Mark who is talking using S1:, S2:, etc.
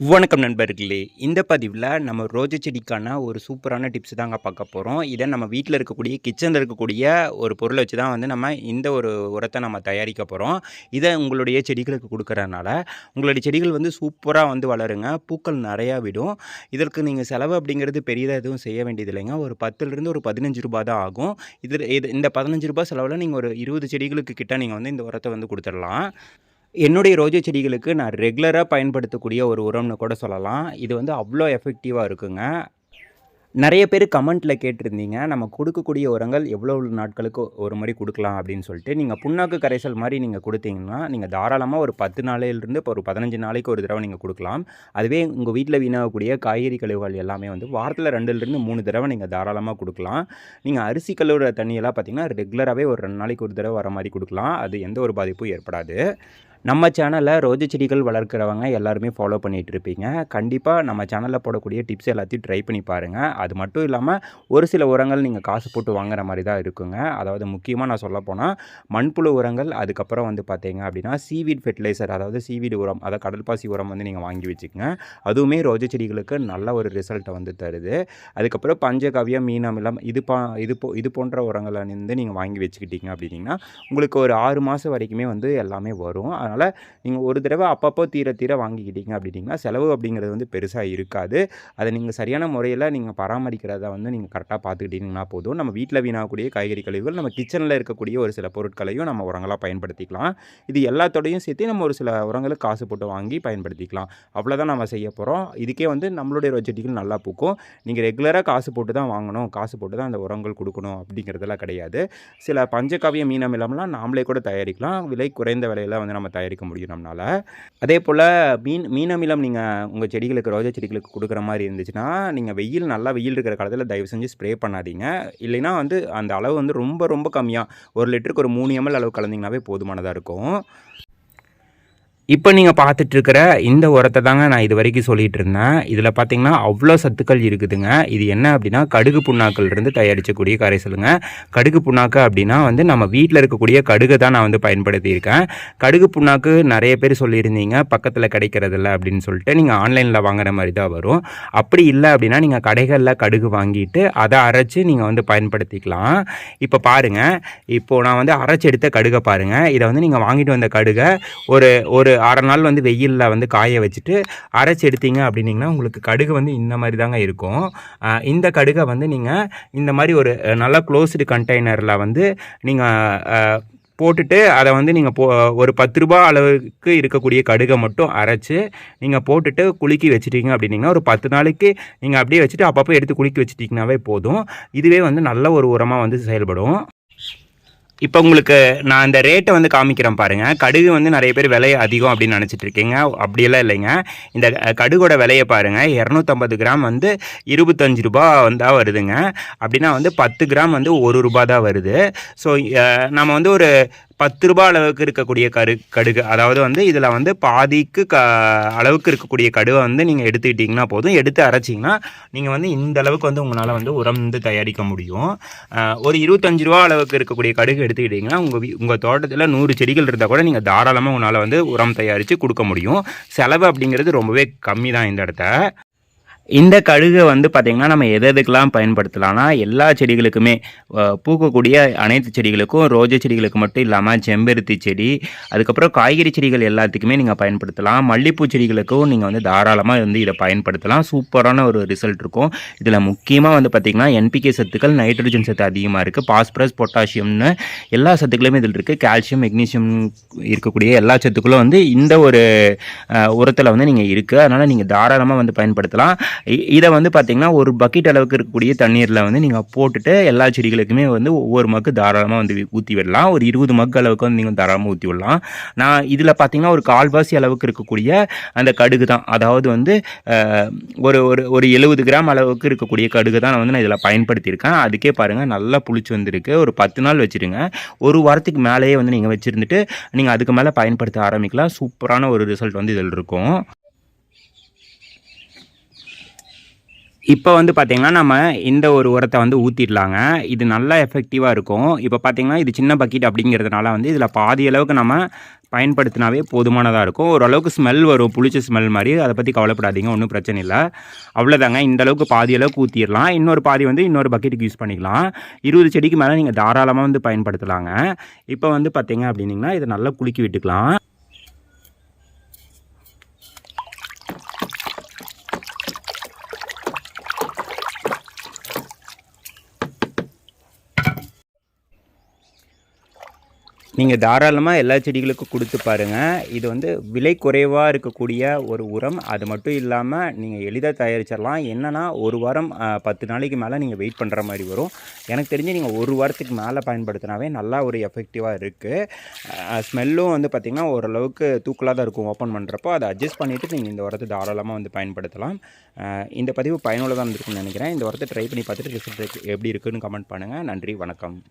S1: வணக்கம் நண்பர்களே. இந்த பதிவில் நம்ம ரோஜா செடிக்கான ஒரு சூப்பரான டிப்ஸ் தாங்க பார்க்க போகிறோம் இதை நம்ம வீட்டில் இருக்கக்கூடிய கிச்சனில் இருக்கக்கூடிய ஒரு பொருளை வச்சு தான் வந்து நம்ம இந்த ஒரு உரத்தை நம்ம தயாரிக்க போகிறோம் இதை உங்களுடைய செடிகளுக்கு கொடுக்குறதுனால உங்களுடைய செடிகள் வந்து சூப்பராக வந்து வளருங்க. பூக்கள் நிறையா விடும். இதற்கு நீங்கள் செலவு அப்படிங்கிறது பெரியதாக எதுவும் செய்ய வேண்டியது இல்லைங்க. ஒரு பத்துலேருந்து ஒரு பதினஞ்சு ரூபா தான் ஆகும். இது இது இந்த பதினஞ்சு ரூபா செலவில் நீங்கள் ஒரு இருபது செடிகளுக்கு கிட்ட நீங்கள் வந்து இந்த உரத்தை வந்து கொடுத்துடலாம். என்னுடைய ரோஜா செடிகளுக்கு நான் ரெகுலராக பயன்படுத்தக்கூடிய ஒரு உரம்னு கூட சொல்லலாம். இது வந்து அவ்வளோ எஃபெக்டிவாக இருக்குங்க. நிறைய பேர் கமெண்ட்டில் கேட்டிருந்தீங்க. நம்ம கொடுக்கக்கூடிய உரங்கள் எவ்வளோ நாட்களுக்கு ஒரு மாதிரி கொடுக்கலாம் அப்படின்னு சொல்லிட்டு. நீங்கள் புண்ணாக்கு கரைசல் மாதிரி நீங்கள் கொடுத்தீங்கன்னா நீங்கள் தாராளமாக ஒரு பத்து நாளையிலிருந்து இப்போ ஒரு பதினஞ்சு நாளைக்கு ஒரு தடவை நீங்கள் கொடுக்கலாம். அதுவே உங்கள் வீட்டில் வீணாகக்கூடிய காய்கறி கழிவுகள் எல்லாமே வந்து வாரத்தில் ரெண்டுலேருந்து மூணு தடவை நீங்கள் தாராளமாக கொடுக்கலாம். நீங்கள் அரிசி கழுவுற தண்ணியெல்லாம் பார்த்தீங்கன்னா ரெகுலராகவே ஒரு ரெண்டு நாளைக்கு ஒரு தடவை வர மாதிரி கொடுக்கலாம். அது எந்த ஒரு பாதிப்பும் ஏற்படாது. நம்ம சேனலில் ரோஜா செடிகள் வளர்க்குறவங்க எல்லாருமே ஃபாலோ பண்ணிகிட்டு இருப்பீங்க. கண்டிப்பாக நம்ம சேனலில் போடக்கூடிய டிப்ஸ் எல்லாத்தையும் ட்ரை பண்ணி பாருங்கள் அது மட்டும் இல்லாமல் ஒரு சில உரங்கள் நீங்கள் காசு போட்டு வாங்குற மாதிரி தான் இருக்குங்க. அதாவது முக்கியமாக நான் சொல்ல போனால் மண்புழு உரங்கள் அதுக்கப்புறம் வந்து பார்த்தீங்க அப்படின்னா சீவீட் ஃபெர்டிலைசர் அதாவது சீவீடு உரம் அதாவது கடல்பாசி உரம் வந்து நீங்கள் வாங்கி வச்சுக்கோங்க. அதுவுமே ரோஜா செடிகளுக்கு நல்ல ஒரு ரிசல்ட்டை வந்து தருது. அதுக்கப்புறம் பஞ்சகவியம் மீனமிலம் இது பா இது போ இது போன்ற உரங்களை வந்து நீங்கள் வாங்கி வச்சுக்கிட்டீங்க அப்படின்னா உங்களுக்கு ஒரு ஆறு மாதம் வரைக்குமே வந்து எல்லாமே வரும். அதனால் நீங்கள் ஒரு தடவை அப்பப்போ தீர தீர வாங்கிக்கிட்டீங்க அப்படின்னா செலவு அப்படிங்கிறது வந்து பெருசாக இருக்காது. அதை நீங்கள் சரியான முறையில் நீங்கள் பராமரிக்கிறத வந்து நீங்கள் கரெக்டாக பார்த்துக்கிட்டீங்கன்னா போதும். நம்ம வீட்டில் வீணாகக்கூடிய காய்கறி கழிவுகள் நம்ம கிச்சனில் இருக்கக்கூடிய ஒரு சில பொருட்களையும் நம்ம உரங்களாக பயன்படுத்திக்கலாம். இது எல்லாத்தோடையும் சேர்த்து நம்ம ஒரு சில உரங்களுக்கு காசு போட்டு வாங்கி பயன்படுத்திக்கலாம். அவ்வளோதான் நம்ம செய்ய போகிறோம் இதுக்கே வந்து நம்மளுடைய ரோஜா செடிகள் நல்லா பூக்கும். நீங்கள் ரெகுலராக காசு போட்டு தான் வாங்கணும். காசு போட்டு தான் அந்த உரங்கள் கொடுக்கணும் அப்படிங்கிறதெல்லாம் கிடையாது. சில பஞ்சகாவிய மீனம் இல்லாமலாம் நாமளே கூட தயாரிக்கலாம். விலை குறைந்த விலையில் வந்து நம்ம தயாரிக்க முடியும் நம்மளால். அதே போல் மீன் மீனமிலம் நீங்கள் உங்கள் செடிகளுக்கு ரோஜா செடிகளுக்கு கொடுக்குற மாதிரி இருந்துச்சுன்னா நீங்கள் வெயில் நல்லா வெயில் இருக்கிற காலத்தில் தயவு செஞ்சு ஸ்ப்ரே பண்ணாதீங்க. இல்லைன்னா வந்து அந்த அளவு வந்து ரொம்ப ரொம்ப கம்மியாக ஒரு லிட்டருக்கு ஒரு மூணு எம்எல் அளவு கலந்திங்கனாவே போதுமானதாக இருக்கும். இப்போ நீங்கள் பார்த்துட்ருக்கிற இந்த உரத்தை தாங்க நான் இது வரைக்கும் சொல்லிகிட்டு இருந்தேன் இதில் பார்த்தீங்கன்னா அவ்வளோ சத்துக்கள் இருக்குதுங்க. இது என்ன அப்படின்னா கடுகு புண்ணாக்கிலிருந்து தயாரிக்கக்கூடிய கரைசலுங்க கடுகு புண்ணாக்கு அப்படின்னா வந்து நம்ம வீட்டில் இருக்கக்கூடிய கடுகு தான் நான் வந்து பயன்படுத்தியிருக்கேன். கடுகு புண்ணாக்கு நிறைய பேர் சொல்லியிருந்தீங்க. பக்கத்தில் கிடைக்கிறதில்ல அப்படின்னு சொல்லிட்டு நீங்கள் ஆன்லைனில் வாங்குற மாதிரி தான் வரும். அப்படி இல்லை அப்படின்னா நீங்கள் கடைகளில் கடுகு வாங்கிட்டு அதை அரைச்சி நீங்கள் வந்து பயன்படுத்திக்கலாம். இப்போ பாருங்கள் இப்போது நான் வந்து அரைச்சி எடுத்த கடுகை பாருங்கள் இதை வந்து நீங்கள் வாங்கிட்டு வந்த கடுகை ஒரு ஒரு அரை நாள் வந்து வெயிலில் வந்து காய வச்சுட்டு அரைச்சி எடுத்தீங்க அப்படின்னிங்கன்னா உங்களுக்கு கடுகு வந்து இந்த மாதிரி தாங்க இருக்கும். இந்த கடுகை வந்து நீங்கள் இந்த மாதிரி ஒரு நல்ல க்ளோஸ்டு கண்டெய்னரில் வந்து நீங்கள் போட்டுட்டு அதை வந்து நீங்கள் போ ஒரு பத்து ரூபா அளவுக்கு இருக்கக்கூடிய கடுகை மட்டும் அரைச்சி நீங்கள் போட்டுட்டு குலுக்கி வச்சுட்டீங்க அப்படின்னிங்கன்னா ஒரு பத்து நாளைக்கு நீங்கள் அப்படியே வச்சுட்டு அப்பப்போ எடுத்து குலுக்கி வச்சுட்டிங்கனாவே போதும். இதுவே வந்து நல்ல ஒரு உரமாக வந்து செயல்படும். இப்போ உங்களுக்கு நான் இந்த ரேட்டை வந்து காமிக்கிறேன் பாருங்கள் கடுகு வந்து நிறைய பேர் விலை அதிகம் அப்படின்னு நினச்சிட்டு இருக்கீங்க. அப்படியெல்லாம் இல்லைங்க. இந்த கடுகோட விலையை பாருங்கள் இரநூத்தம்பது கிராம் வந்து இருபத்தஞ்சு ரூபா வந்தால் வருதுங்க. அப்படின்னா வந்து பத்து கிராம் வந்து ஒரு ரூபா தான் வருது. ஸோ நம்ம வந்து ஒரு பத்து ரூபா அளவுக்கு இருக்கக்கூடிய கரு கடுகு அதாவது வந்து இதில் வந்து பாதிக்கு க அளவுக்கு இருக்கக்கூடிய கடுவை வந்து நீங்கள் எடுத்துக்கிட்டிங்கன்னா போதும். எடுத்து அரைச்சிங்கன்னா நீங்கள் வந்து இந்த அளவுக்கு வந்து உங்களால் வந்து உரம் வந்து தயாரிக்க முடியும். ஒரு இருபத்தஞ்சு ரூபா அளவுக்கு இருக்கக்கூடிய கடுகு எடுத்துக்கிட்டிங்கன்னா உங்கள் உங்கள் தோட்டத்தில் நூறு செடிகள் இருந்தால் கூட நீங்கள் தாராளமாக உங்களால் வந்து உரம் தயாரித்து கொடுக்க முடியும். செலவு அப்படிங்கிறது ரொம்பவே கம்மி தான் இந்த இடத்த இந்த கழுகை வந்து பார்த்திங்கன்னா நம்ம எது எதுக்கெல்லாம் பயன்படுத்தலாம்னா எல்லா செடிகளுக்குமே பூக்கக்கூடிய அனைத்து செடிகளுக்கும் ரோஜா செடிகளுக்கு மட்டும் இல்லாமல் செம்பருத்தி செடி அதுக்கப்புறம் காய்கறி செடிகள் எல்லாத்துக்குமே நீங்கள் பயன்படுத்தலாம். மல்லிப்பூ செடிகளுக்கும் நீங்கள் வந்து தாராளமாக வந்து இதை பயன்படுத்தலாம். சூப்பரான ஒரு ரிசல்ட் இருக்கும். இதில் முக்கியமாக வந்து பார்த்திங்கன்னா என்பிகே சத்துக்கள் நைட்ரஜன் சத்து அதிகமாக இருக்குது பாஸ்பரஸ் பொட்டாசியம்னு எல்லா சத்துக்களுமே இதில் இருக்குது கால்சியம் மெக்னீசியம் இருக்கக்கூடிய எல்லா சத்துக்களும் வந்து இந்த ஒரு உரத்தில் வந்து நீங்கள் இருக்குது அதனால் நீங்கள் தாராளமாக வந்து பயன்படுத்தலாம். இதை வந்து பார்த்தீங்கன்னா ஒரு பக்கெட் அளவுக்கு இருக்கக்கூடிய தண்ணீரில் வந்து நீங்கள் போட்டுட்டு எல்லா செடிகளுக்குமே வந்து ஒவ்வொரு மக்கு தாராளமாக வந்து ஊற்றி விடலாம். ஒரு இருபது மக்கு அளவுக்கு வந்து நீங்கள் தாராளமாக ஊற்றி விடலாம். நான் இதில் பார்த்தீங்கன்னா ஒரு கால்வாசி அளவுக்கு இருக்கக்கூடிய அந்த கடுகு தான். அதாவது வந்து ஒரு ஒரு ஒரு எழுபது கிராம் அளவுக்கு இருக்கக்கூடிய கடுகு தான் நான் வந்து நான் இதில் பயன்படுத்தியிருக்கேன். அதுக்கே பாருங்கள் நல்லா புளிச்சு வந்திருக்கு. ஒரு பத்து நாள் வச்சுருங்க. ஒரு வாரத்துக்கு மேலேயே வந்து நீங்கள் வச்சுருந்துட்டு நீங்கள் அதுக்கு மேலே பயன்படுத்த ஆரம்பிக்கலாம். சூப்பரான ஒரு ரிசல்ட் வந்து இதில் இருக்கும். இப்போ வந்து பார்த்தீங்கன்னா நம்ம இந்த ஒரு உரத்தை வந்து ஊற்றிடலாங்க இது நல்லா எஃபெக்டிவாக இருக்கும். இப்போ பார்த்தீங்கன்னா இது சின்ன பக்கெட் அப்படிங்கிறதுனால வந்து இதில் பாதி அளவுக்கு நம்ம பயன்படுத்தினாவே போதுமானதாக இருக்கும். ஓரளவுக்கு ஸ்மெல் வரும் புளிச்ச ஸ்மெல் மாதிரி. அதை பற்றி கவலைப்படாதீங்க ஒன்றும் பிரச்சனை இல்லை. அவ்வளோதாங்க இந்த அளவுக்கு பாதி அளவுக்கு ஊற்றிடலாம் இன்னொரு பாதி வந்து இன்னொரு பக்கெட்டுக்கு யூஸ் பண்ணிக்கலாம். இருபது செடிக்கு மேலே நீங்கள் தாராளமாக வந்து பயன்படுத்தலாங்க. இப்போ வந்து பார்த்தீங்க அப்படின்னிங்கன்னா இதை நல்லா குலுக்கி விட்டுக்கலாம். நீங்கள் தாராளமாக எல்லா செடிகளுக்கும் கொடுத்து பாருங்கள் இது வந்து விலை குறைவாக இருக்கக்கூடிய ஒரு உரம். அது மட்டும் இல்லாமல் நீங்கள் எளிதாக தயாரிச்சிடலாம். என்னென்னா ஒரு வாரம் பத்து நாளைக்கு மேலே நீங்கள் வெயிட் பண்ணுற மாதிரி வரும். எனக்கு தெரிஞ்சு நீங்கள் ஒரு வாரத்துக்கு மேலே பயன்படுத்தினாவே நல்லா ஒரு எஃபெக்டிவாக இருக்குது ஸ்மெல்லும் வந்து பார்த்திங்கன்னா ஓரளவுக்கு தூக்கலாக தான் இருக்கும் ஓப்பன் பண்ணுறப்போ அதை அட்ஜஸ்ட் பண்ணிவிட்டு நீங்கள் இந்த உரத்தை தாராளமாக வந்து பயன்படுத்தலாம். இந்த பதிவு பயனுள்ளதாக இருந்திருக்கும்னு நினைக்கிறேன். இந்த உரத்தை ட்ரை பண்ணி பார்த்துட்டு ரிசல்ட் எப்படி இருக்குதுன்னு கமெண்ட் பண்ணுங்கள் நன்றி வணக்கம்.